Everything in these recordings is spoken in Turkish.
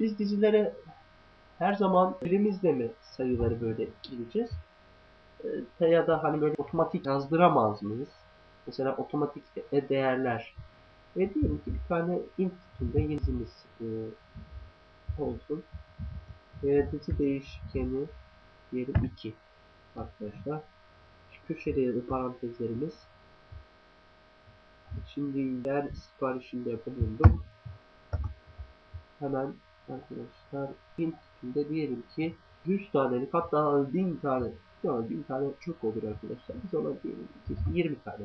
Biz dizilere her zaman elimizle mi sayıları böyle gireceğiz? Ee, ya da hani böyle otomatik yazdıramaz mıyız? Mesela otomatik e- değerler. Ve diyelim ki bir tane int tipinde yazımız e, olsun. E, dizi değişkeni diyelim 2 arkadaşlar. Şu köşeli parantezlerimiz Şimdi yer siparişinde bulundum. Hemen arkadaşlar int tipinde diyelim ki 100 tanelik hatta 1000 tane ya 1000 tane çok olur arkadaşlar. Biz ona diyelim ki 20 tane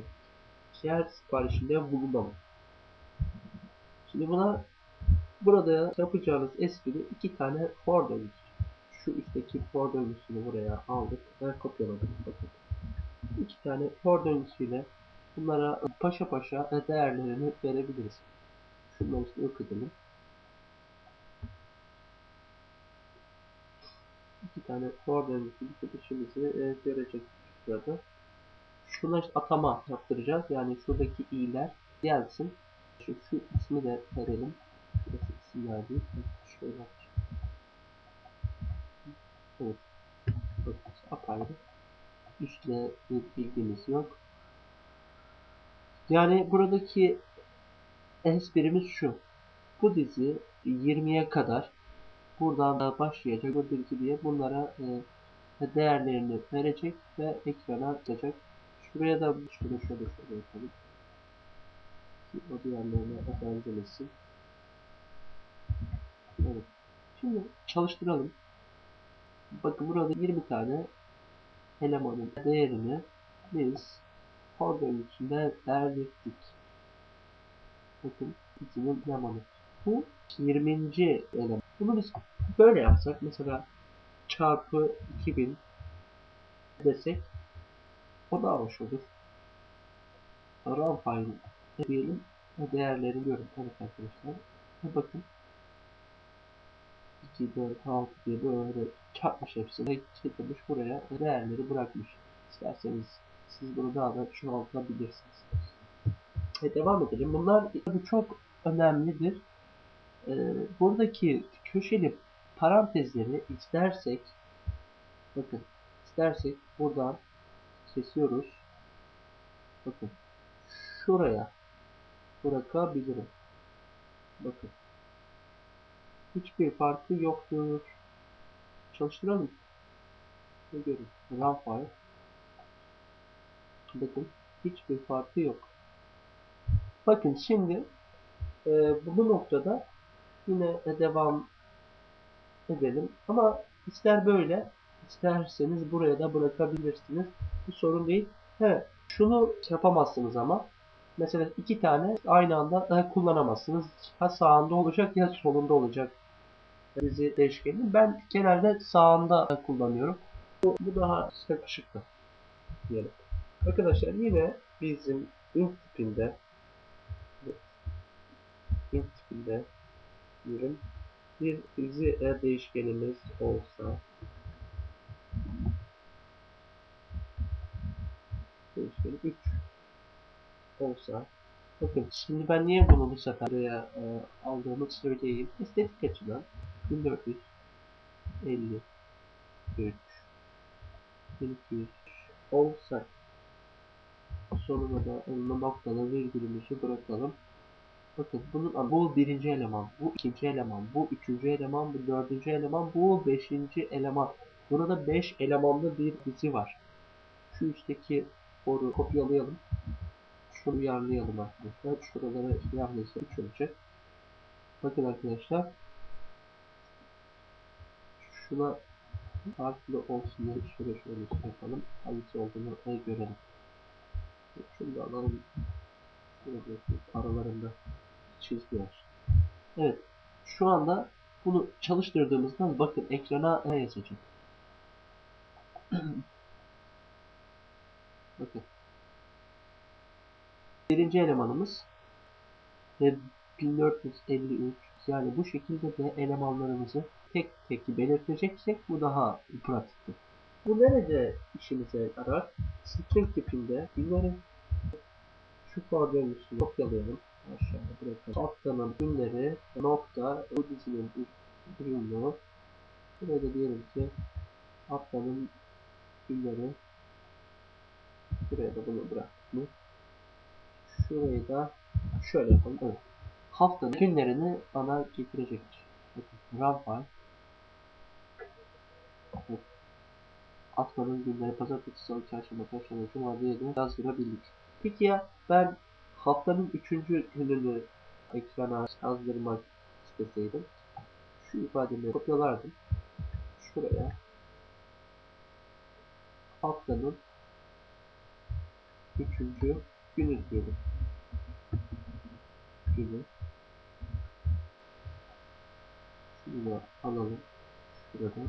yer siparişinde bulunalım. Şimdi buna burada yapacağınız espri iki tane for döngüsü. Şu üstteki for döngüsünü buraya aldık ve kopyaladık. Bakın. İki tane for döngüsüyle bunlara paşa paşa değerlerini verebiliriz. Şunları işte yok edelim. İki tane for döngüsü işimizi e, görecek burada. Şuna işte atama yaptıracağız. Yani şuradaki i'ler gelsin. Şu, şu ismi de verelim. Şurası isim verdik. Şöyle Evet. Bakın apayrı. Üstle bir bilgimiz yok. Yani buradaki esprimiz şu. Bu dizi 20'ye kadar buradan da başlayacak bu dizi diye bunlara e, değerlerini verecek ve ekrana atacak. Şuraya da şöyle şöyle şöyle yapalım. Ki o diğerlerine benzemesin. Evet. Şimdi çalıştıralım. Bakın burada 20 tane elemanın değerini biz for döngüsünde verdirdik. Bakın dizinin elemanı. Bu 20. eleman. Bunu biz böyle yapsak mesela çarpı 2000 desek o da hoş olur. Runtime diyelim ve değerlerini görün. Evet arkadaşlar. Bakın 2, 4, 6 diye böyle çarpmış hepsini getirmiş buraya değerleri bırakmış. İsterseniz siz bunu daha da çoğaltabilirsiniz. Ve devam edelim. Bunlar bu çok önemlidir. Ee, buradaki köşeli parantezleri istersek bakın istersek buradan kesiyoruz. Bakın şuraya bırakabilirim. Bakın hiçbir farkı yoktur. Çalıştıralım. Ne görün? Run file. Bakın hiçbir farkı yok. Bakın şimdi e, bu noktada yine devam edelim. Ama ister böyle isterseniz buraya da bırakabilirsiniz. Bu sorun değil. Evet. Şunu yapamazsınız ama. Mesela iki tane aynı anda kullanamazsınız. Ha sağında olacak ya solunda olacak dizi değişkeni. Ben genelde sağında kullanıyorum. Bu, bu daha sıkışıklı diyelim. Arkadaşlar yine bizim int tipinde int tipinde diyelim bir dizi değişkenimiz olsa değişkeni 3 olsa bakın şimdi ben niye bunu bu sefer buraya e, aldığımı söyleyeyim estetik açıdan 1453 1200 olsa sonuna da noktalı virgülümüzü bırakalım. Bakın bunun bu birinci eleman, bu ikinci eleman, bu üçüncü eleman, bu dördüncü eleman, bu beşinci eleman. Burada beş elemanlı bir dizi var. Şu üstteki foru kopyalayalım. Şunu uyarlayalım arkadaşlar. Şuralara uyarlayırsa 3 olacak. Bakın arkadaşlar. Şuna farklı olsun diye şöyle şöyle şey yapalım. Hangisi olduğunu görelim. Şunu da alalım. Aralarında çizgi. Evet. Şu anda bunu çalıştırdığımızda bakın ekrana ne yazacak. bakın. Birinci elemanımız ve 1453 yani bu şekilde de elemanlarımızı tek tek belirteceksek bu daha pratiktir. Bu nerede işimize yarar? String tipinde günlerin şu for döngüsünü kopyalayalım. Aşağıya bırakalım. Haftanın günleri nokta bu dizinin Bruno. Buraya da diyelim ki haftanın günleri. Buraya da bunu bıraktık mı? Şurayı da şöyle yapalım. Evet. Haftanın günlerini bana getirecektir. Bakın Rafael. Evet. Haftanın günleri pazartesi, salı, çarşamba, perşembe, cuma diye de yazdırabildik. Peki ya ben haftanın üçüncü gününü ekrana yazdırmak isteseydim şu ifademi kopyalardım. Şuraya haftanın üçüncü günü diyelim. Günü. Şunu da alalım. Şuradan.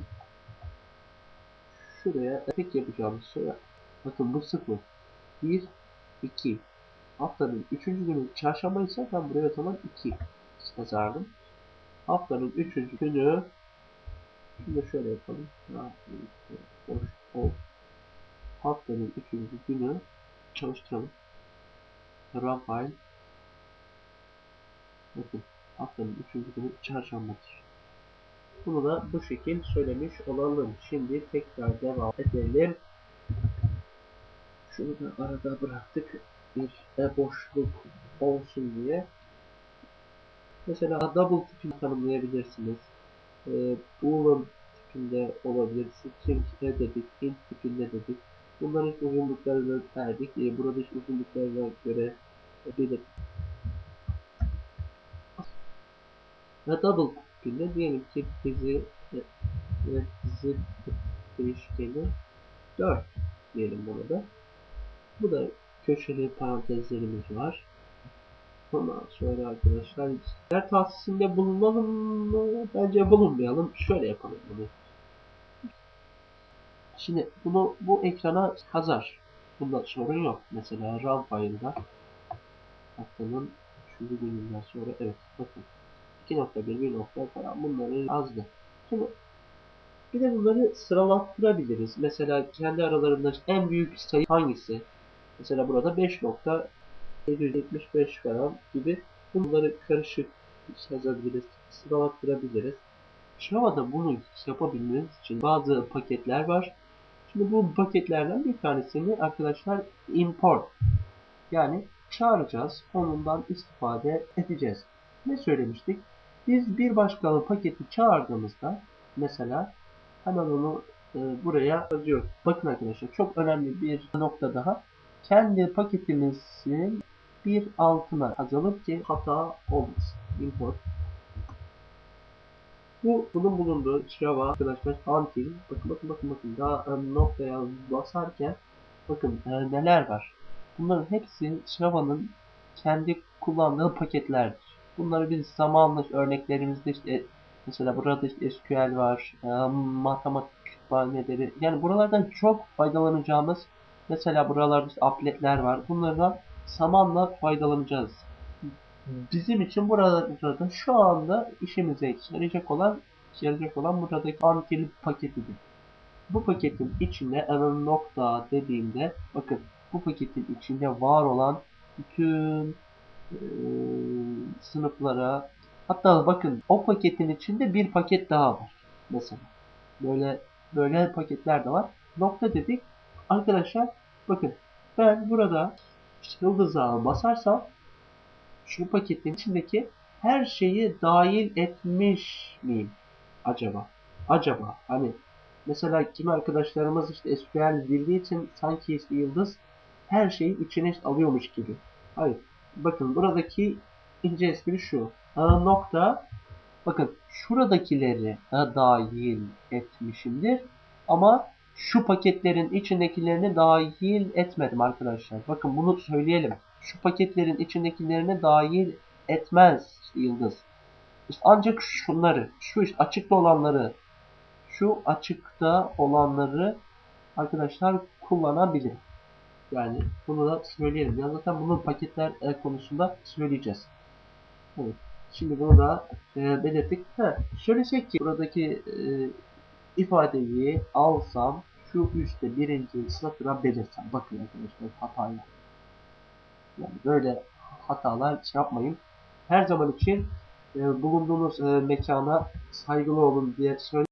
Şuraya tek yapacağımız şey bakın bu sıfır. 1 2 haftanın üçüncü günü çarşamba ise ben buraya o zaman 2 yazardım. Haftanın üçüncü günü şunu da şöyle yapalım. Boş ol. Haftanın üçüncü günü çalıştıralım. Rafael Bakın haftanın üçüncü günü çarşambadır. Bunu da bu şekil söylemiş olalım. Şimdi tekrar devam edelim. Şunu da arada bıraktık. Bir e boşluk olsun diye. Mesela double tipini tanımlayabilirsiniz. E, boolean tipinde olabilir. String ne dedik, int tipinde dedik. Bunların uzunluklarını verdik. E, burada uzunluklarına göre belirttik. Ve double tipinde diyelim ki dizi ve dizi değişkeni 4 diyelim bunu da. Bu da köşeli parantezlerimiz var. Ondan sonra arkadaşlar yer tahsisinde bulunalım mı? Bence bulunmayalım. Şöyle yapalım bunu. Şimdi bunu bu ekrana yazar. Bunda sorun yok. Mesela RAM file'da haftanın 3. gününden sonra evet bakın 2.1 1 nokta falan bunları yazdı. Şimdi bir de bunları sıralattırabiliriz. Mesela kendi aralarında en büyük sayı hangisi? Mesela burada 5.775 falan gibi bunları karışık yazabiliriz, sıralattırabiliriz. Java'da bunu yapabilmeniz için bazı paketler var. Şimdi bu paketlerden bir tanesini arkadaşlar import yani çağıracağız. Onundan istifade edeceğiz. Ne söylemiştik? Biz bir başka paketi çağırdığımızda mesela hemen onu e, buraya yazıyoruz. Bakın arkadaşlar çok önemli bir nokta daha. Kendi paketimizin bir altına yazalım ki hata olmasın. Import. Bu bunun bulunduğu Java arkadaşlar until bakın bakın bakın bakın daha e, noktaya basarken bakın e, neler var. Bunların hepsi Java'nın kendi kullandığı paketlerdir. Bunları biz zamanla örneklerimizde işte mesela burada işte SQL var, e, matematik kütüphaneleri. Yani buralardan çok faydalanacağımız mesela buralarda işte appletler var. Bunlardan zamanla faydalanacağız. Bizim için burada şu anda işimize yarayacak olan yarayacak olan buradaki until paketidir. Bu paketin içinde en nokta dediğimde bakın bu paketin içinde var olan bütün e, sınıflara hatta bakın o paketin içinde bir paket daha var mesela böyle böyle paketler de var nokta dedik arkadaşlar bakın ben burada yıldıza basarsam şu paketin içindeki her şeyi dahil etmiş miyim acaba acaba hani mesela kimi arkadaşlarımız işte SQL bildiği için sanki işte yıldız her şeyi içine alıyormuş gibi hayır bakın buradaki ince espri şu. A nokta bakın şuradakileri dahil etmişimdir. Ama şu paketlerin içindekilerini dahil etmedim arkadaşlar. Bakın bunu söyleyelim. Şu paketlerin içindekilerini dahil etmez işte yıldız. İşte ancak şunları, şu işte açıkta olanları, şu açıkta olanları arkadaşlar kullanabilir. Yani bunu da söyleyelim. Ya zaten bunun paketler konusunda söyleyeceğiz. Evet. Şimdi bunu da e, belirttik. Ha, söylesek ki buradaki e, ifadeyi alsam şu üstte birinci satıra belirsem. Bakın arkadaşlar hatayla. Yani böyle hatalar şey yapmayın. Her zaman için e, bulunduğunuz e, mekana saygılı olun diye söyle.